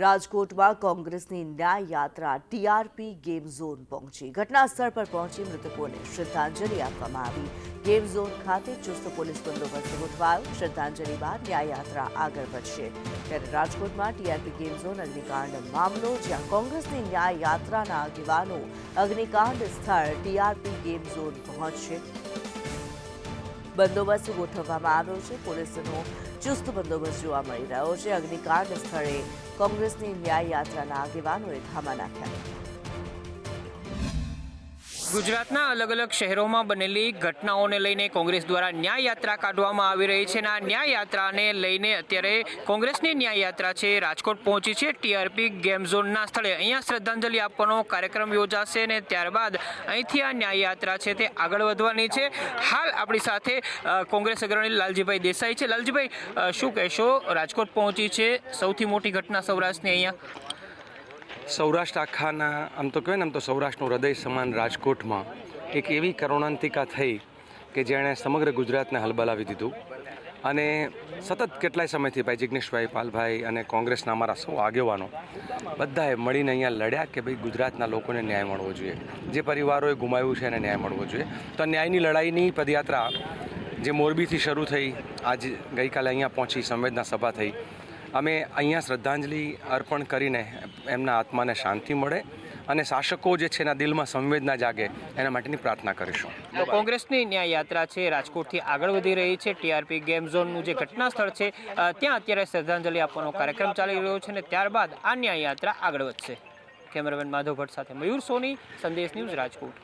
રાજકોટમાં કોંગ્રેસની ન્યાય યાત્રા ટીઆરપી ગેમ ઝોન પહોંચી. ઘટના સ્થળ પર પહોંચી મૃતકોને શ્રદ્ધાંજલિ આપવામાં આવી. ગેમ ઝોન ખાતે ચુસ્ત પોલીસ બંદોબસ્ત ગોઠવાયો. શ્રદ્ધાંજલિ બાદ ન્યાય યાત્રા આગળ વધશે. ત્યારે રાજકોટમાં ટીઆરપી ગેમ ઝોન અગ્નિકાંડ મામલો, જ્યાં કોંગ્રેસની ન્યાય યાત્રાના આગેવાનો અગ્નિકાંડ સ્થળ ટીઆરપી ગેમ ઝોન પહોંચશે. બંદોબસ્ત ગોઠવવામાં આવ્યો છે. પોલીસનો ચુસ્ત બંદોબસ્ત જોવા મળી રહ્યો છે. અગ્નિકાંડ સ્થળે કોંગ્રેસની ન્યાય યાત્રાના આગેવાનોએ ધામા નાખ્યા. ગુજરાતના અલગ અલગ શહેરોમાં બનેલી ઘટનાઓને લઈને કોંગ્રેસ દ્વારા ન્યાય યાત્રા કાઢવામાં આવી રહી છે અને આ ન્યાય યાત્રાને લઈને અત્યારે કોંગ્રેસની ન્યાય યાત્રા છે. રાજકોટ પહોંચી છે ટીઆરપી ગેમ ઝોનના સ્થળે. અહીંયા શ્રદ્ધાંજલિ આપવાનો કાર્યક્રમ યોજાશે અને ત્યારબાદ અહીંથી આ ન્યાય યાત્રા છે તે આગળ વધવાની છે. હાલ આપણી સાથે કોંગ્રેસ અગ્રણી લાલજીભાઈ દેસાઈ છે. લાલજીભાઈ શું કહેશો? રાજકોટ પહોંચી છે. સૌથી મોટી ઘટના સૌરાષ્ટ્રની અહીંયા. સૌરાષ્ટ્ર આખાના, આમ તો કહેવાય ને, આમ તો સૌરાષ્ટ્રનું હૃદય સમાન રાજકોટમાં એક એવી કરુણાંતિકા થઈ કે જેણે સમગ્ર ગુજરાતને હલબલાવી દીધું. અને સતત કેટલાય સમયથી ભાઈ જિગ્નેશભાઈ પાલભાઈ અને કોંગ્રેસના અમારા સૌ આગેવાનો બધાએ મળીને અહીંયા લડ્યા કે ભાઈ ગુજરાતના લોકોને ન્યાય મળવો જોઈએ. જે પરિવારોએ ગુમાવ્યું છે એને ન્યાય મળવો જોઈએ. તો ન્યાયની લડાઈની પદયાત્રા જે મોરબીથી શરૂ થઈ, આજ ગઈકાલે અહીંયા પહોંચી, સંવેદના સભા થઈ અમે અહીંયા શ્રદ્ધાંજલિ અર્પણ કરીને એમના આત્માને શાંતિ મળે અને શાસકો જે છે એના દિલમાં સંવેદના જાગે એના માટેની પ્રાર્થના કરીશું. તો કોંગ્રેસની ન્યાય યાત્રા છે, રાજકોટથી આગળ વધી રહી છે, ટીઆરપી ગેમ ઝોનનું જે ઘટના સ્થળ છે ત્યાં અત્યારે શ્રદ્ધાંજલિ આપવાનો કાર્યક્રમ ચાલી રહ્યો છે અને ત્યારબાદ આ ન્યાય યાત્રા આગળ વધશે. કેમેરામેન માધવ ભટ્ટ સાથે મયુર સોની, સંદેશ ન્યૂઝ રાજકોટ.